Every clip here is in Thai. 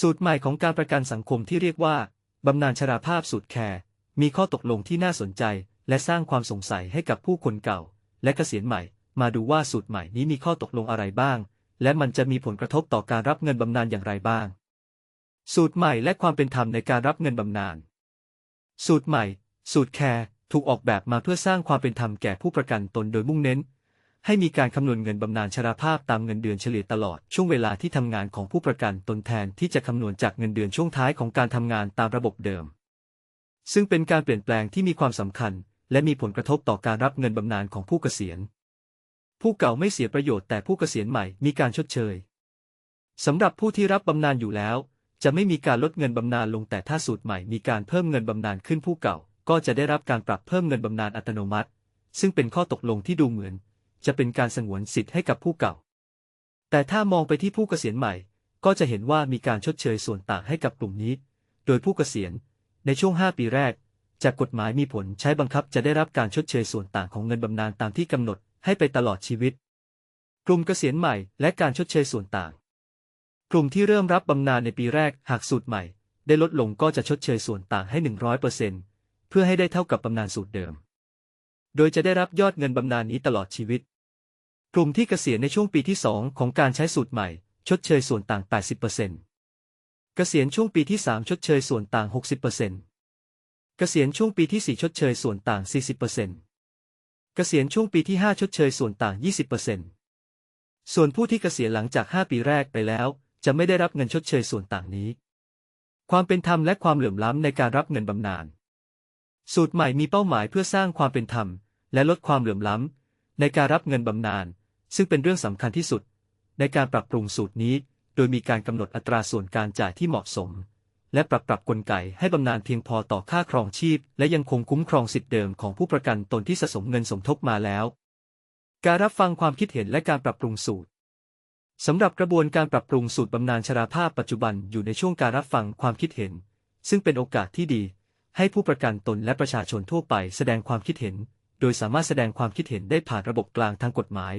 สูตรใหม่ของการประกันสังคมที่เรียกว่า บำนาญชราภาพสูตรแคร์มีข้อตกลงที่น่าสนใจ และสร้างความสงสัยให้กับผู้คนเก่า และเกษียณใหม่ มาดูว่าสูตรใหม่นี้มีข้อตกลงอะไรบ้าง และมันจะมีผลกระทบต่อการรับเงินบำนาญอย่างไรบ้าง สูตรใหม่และความเป็นธรรมในการรับเงินบำนาญสูตรใหม่ สูตรแคร์ถูกออกแบบมาเพื่อสร้างความเป็นธรรมแก่ผู้ประกันตนโดยมุ่งเน้น ให้มีการคำนวณเงินบำนาญชราภาพตามเงินเดือนเฉลี่ยตลอดช่วงเวลาที่ทำงานของผู้ประกันตนแทนที่จะคำนวณจากเงินเดือนช่วงท้ายของการทำงานตามระบบเดิม ซึ่งเป็นการเปลี่ยนแปลงที่มีความสำคัญ และมีผลกระทบต่อการรับเงินบำนาญของผู้เกษียณ ผู้เก่าไม่เสียประโยชน์แต่ผู้เกษียณใหม่มีการชดเชยสำหรับผู้ที่รับบำนาญอยู่แล้ว จะไม่มีการลดเงินบำนาญลงแต่ถ้าสูตรใหม่มีการเพิ่มเงินบำนาญขึ้นผู้เก่า ก็จะได้รับการปรับเพิ่มเงินบำนาญอัตโนมัติ ซึ่งเป็นข้อตกลงที่ดูเหมือน จะเป็นการสงวนสิทธิ์ให้กับผู้เก่า แต่ถ้ามองไปที่ผู้เกษียณใหม่ ก็จะเห็นว่ามีการชดเชยส่วนต่างให้กับกลุ่มนี้ โดยผู้เกษียณในช่วง 5 ปีแรก จากกฎหมายมีผลใช้บังคับจะได้รับการชดเชยส่วนต่างของเงินบำนาญตามที่กำหนดให้ไปตลอดชีวิต กลุ่มเกษียณใหม่และการชดเชยส่วนต่าง กลุ่มที่เริ่มรับบำนาญในปีแรกหากสูตรใหม่ ได้ลดลงก็จะชดเชยส่วนต่างให้ 100%เพื่อให้ได้เท่ากับบำนาญสูตรเดิม โดยจะได้รับยอดเงินบำนาญนี้ตลอดชีวิต กลุ่มที่เกษียณในช่วงปีที่ 2 ของการใช้สูตรใหม่ ชดเชยส่วนต่าง 80%เกษียณช่วงปีที่ 3 ชดเชยส่วนต่าง 60%เกษียณช่วงปีที่ 4 ชดเชยส่วนต่าง 40%เกษียณช่วงปีที่ 5 ชดเชยส่วนต่าง 20%ส่วนผู้ที่เกษียณหลังจาก 5 ปีแรกไปแล้ว จะไม่ได้รับเงินชดเชยส่วนต่างนี้ ความเป็นธรรมและความเหลื่อมล้ำในการรับเงินบำนาญ สูตรใหม่มีเป้าหมายเพื่อสร้างความเป็นธรรม และลดความเหลื่อมล้ำ ในการรับเงินบำนาญซึ่งเป็นเรื่องสำคัญที่สุด ในการปรับปรุงสูตรนี้ โดยมีการกำหนดอัตราส่วนการจ่ายที่เหมาะสม และปรับปรับกลไกให้บำนาญเพียงพอต่อค่าครองชีพ และยังคงคุ้มครองสิทธิเดิมของผู้ประกันตนที่สะสมเงินสมทบมาแล้ว การรับฟังความคิดเห็นและการปรับปรุงสูตรสำหรับกระบวนการปรับปรุงสูตรบำนาญชราภาพปัจจุบันอยู่ในช่วงการรับฟังความคิดเห็น ซึ่งเป็นโอกาสที่ดี ให้ผู้ประกันตนและประชาชนทั่วไปแสดงความคิดเห็น โดยสามารถแสดงความคิดเห็นได้ผ่านระบบกลางทางกฎหมาย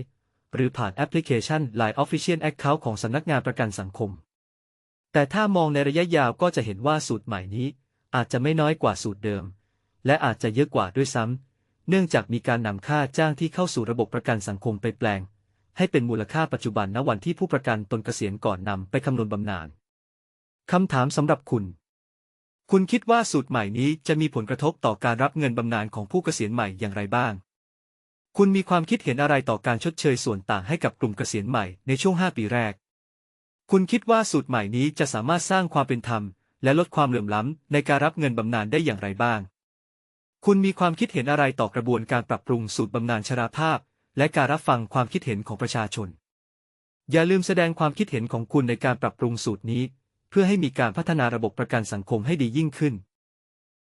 หรือผ่านแอปพลิเคชัน Line Official Account ของสำนักงานประกันสังคม แต่ถ้ามองในระยะยาวก็จะเห็นว่าสูตรใหม่นี้ อาจจะไม่น้อยกว่าสูตรเดิม และอาจจะเยอะกว่าด้วยซ้ำเนื่องจากมีการนำค่าจ้างที่เข้าสู่ระบบประกันสังคมไปแปลง ให้เป็นมูลค่าปัจจุบันณวันที่ผู้ประกันตนเกษียณก่อนนำไปคำนวณบำนาญคำถามสำหรับคุณ คุณคิดว่าสูตรใหม่นี้จะมีผลกระทบต่อการรับเงินบำนาญของผู้เกษียณใหม่อย่างไรบ้าง คุณมีความคิดเห็นอะไรต่อการชดเชยส่วนต่างให้กับกลุ่มเกษียณใหม่ในช่วง 5 ปีแรก คุณคิดว่าสูตรใหม่นี้จะสามารถสร้างความเป็นธรรม และลดความเหลื่อมล้ำในการรับเงินบำนาญได้อย่างไรบ้าง คุณมีความคิดเห็นอะไรต่อกระบวนการปรับปรุงสูตรบำนาญชราภาพ และการรับฟังความคิดเห็นของประชาชน อย่าลืมแสดงความคิดเห็นของคุณในการปรับปรุงสูตรนี้ เพื่อให้มีการพัฒนาระบบประกันสังคมให้ดียิ่งขึ้น